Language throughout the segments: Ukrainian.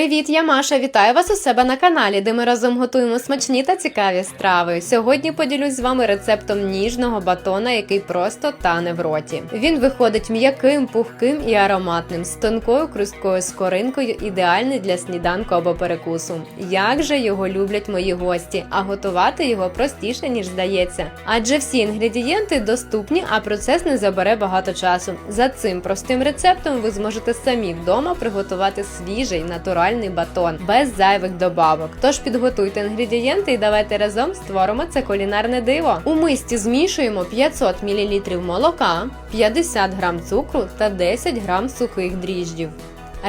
Привіт, я Маша. Вітаю вас у себе на каналі, де ми разом готуємо смачні та цікаві страви. Сьогодні поділюсь з вами рецептом ніжного батона, який просто тане в роті. Він виходить м'яким, пухким і ароматним, з тонкою крусткою скоринкою, ідеальний для сніданку або перекусу. Як же його люблять мої гості, а готувати його простіше ніж здається. Адже всі інгредієнти доступні, а процес не забере багато часу. За цим простим рецептом ви зможете самі вдома приготувати свіжий натуральний батон без зайвих добавок. Тож підготуйте інгредієнти і давайте разом створимо це кулінарне диво. У мисті змішуємо 500 мл молока, 50 г цукру та 10 г сухих дріжджів.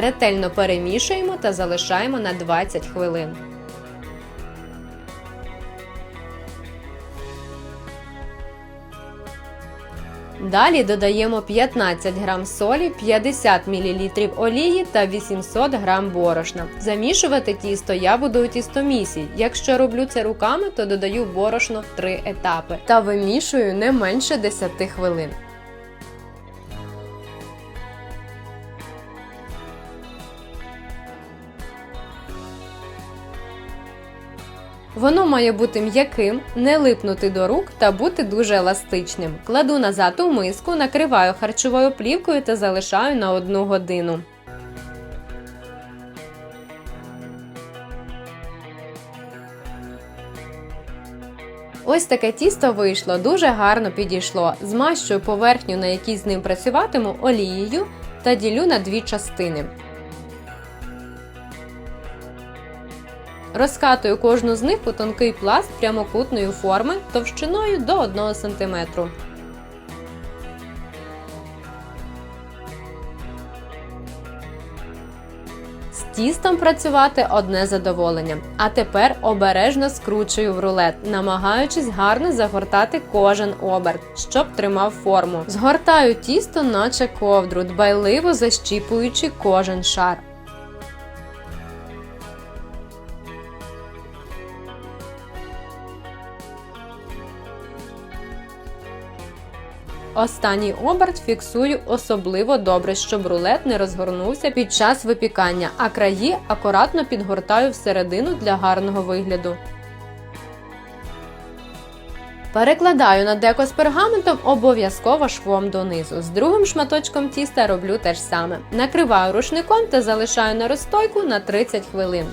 Ретельно перемішуємо та залишаємо на 20 хвилин. Далі додаємо 15 г солі, 50 мл олії та 800 г борошна. Замішувати тісто я буду у тістомісі. Якщо роблю це руками, то додаю борошно в 3 етапи та вимішую не менше 10 хвилин. Воно має бути м'яким, не липнути до рук та бути дуже еластичним. Кладу назад у миску, накриваю харчовою плівкою та залишаю на 1 годину. Ось таке тісто вийшло, дуже гарно підійшло. Змащую поверхню, на якій з ним працюватиму, олією та ділю на дві частини. Розкатую кожну з них у тонкий пласт прямокутної форми товщиною до 1 см. З тістом працювати одне задоволення. А тепер обережно скручую в рулет, намагаючись гарно загортати кожен оберт, щоб тримав форму. Згортаю тісто, наче ковдру, дбайливо защіпуючи кожен шар. Останній оберт фіксую особливо добре, щоб рулет не розгорнувся під час випікання, а краї акуратно підгортаю всередину для гарного вигляду. Перекладаю на деко з пергаментом обов'язково швом донизу. З другим шматочком тіста роблю те ж саме. Накриваю рушником та залишаю на розстойку на 30 хвилин.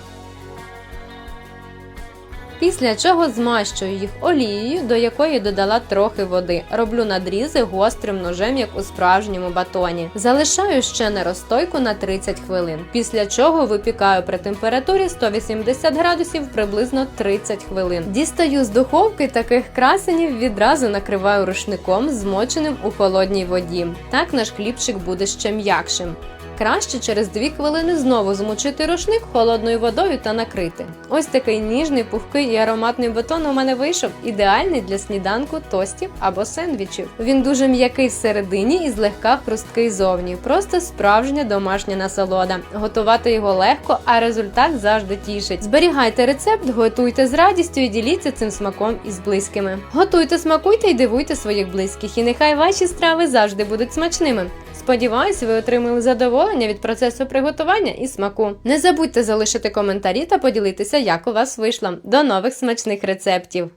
Після чого змащую їх олією, до якої додала трохи води. Роблю надрізи гострим ножем, як у справжньому батоні. Залишаю ще на розстойку на 30 хвилин. Після чого випікаю при температурі 180 градусів приблизно 30 хвилин. Дістаю з духовки таких красенів, відразу накриваю рушником, змоченим у холодній воді. Так наш хлібчик буде ще м'якшим. Краще через 2 хвилини знову змочити рушник холодною водою та накрити. Ось такий ніжний, пухкий і ароматний батон у мене вийшов, ідеальний для сніданку, тостів або сендвічів. Він дуже м'який всередині і злегка хрусткий зовні. Просто справжня домашня насолода. Готувати його легко, а результат завжди тішить. Зберігайте рецепт, готуйте з радістю і діліться цим смаком із близькими. Готуйте, смакуйте і дивуйте своїх близьких, і нехай ваші страви завжди будуть смачними. Сподіваюсь, ви отримали задоволення від процесу приготування і смаку. Не забудьте залишити коментарі та поділитися, як у вас вийшло. До нових смачних рецептів!